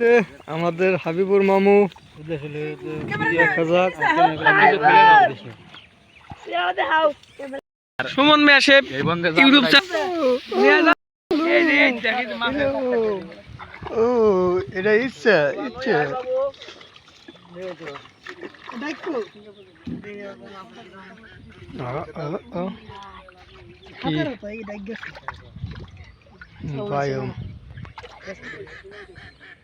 তে আমাদের হাবিবুর মামু সুমন মিয়া শেফ ইউটিউব ও এটা ইচ্ছা ইচ্ছা আ, আ, আ। কি বায়ম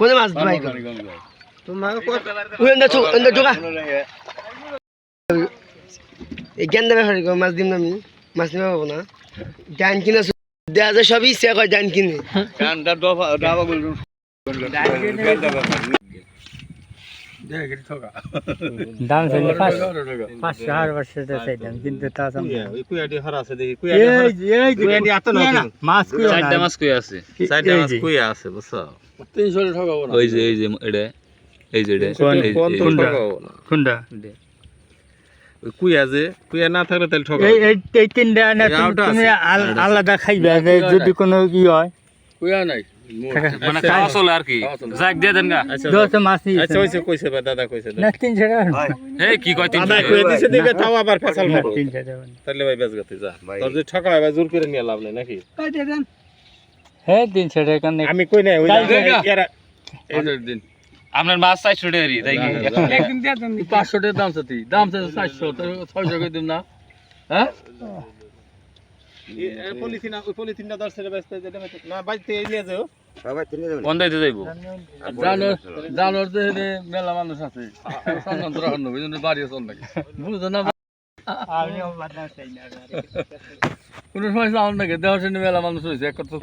কোনে মাছ ভাই ঢোকা। এই গেন্দা ব্যাপারে গো, মাছ দিম না আমি। মাছ নেবে পাবো না। ডান কিনে দেওয়া যায় সবই ইচ্ছা করে ডান কিনে। দাম চাইলে পাঁচশো হাজার পাঁচশো চাইলাম কিন্তু তা মাছ মাছ কই আছে। কই ওই যে এই যে এটা এই যে এটা। এই- এই- কোনটা? কুইয়া যে কুইয়া না থাকলে তাহলে ঠকা এই এই এই তিনটা তুমি- তুমি আল- আলাদা খাইবে যে যদি কোনো ই হয়। মানে খাওয়া চলে আর কি? যাক দিয়ে দেন গা। দশ মাছ আচ্ছা হইছে কইছে বা দাদা কইছে না তিনশো টাকা এই কি কয় দিছে দিবে তাও আবার ফসল না, মারো। টাকা তাহলে ভাই বেশ গতি যা। তোর যে ঠকা ভাই জোর করে নিয়ে লাভ নাই নাকি? হ্যাঁ টাকা আমি কই নাই ওই দেখা। আপনার মাছ চারশো টাকারই তাই কি? পাঁচশো টাকা দাম চাতি দাম চাচ্ছে চারশো ছয়শো করে দিন না। হ্যাঁ? পলিথিন ওই পলিথিনটা দর্শনে ব্যস্ত না বাইতে নিয়ে যাও। মেলা মানুষ আছে বাড়ি চল নাকি বুঝছ না কোনো সময় যাওয়ার নাকি দেওয়ার মেলা মানুষ হয়েছে এক কথা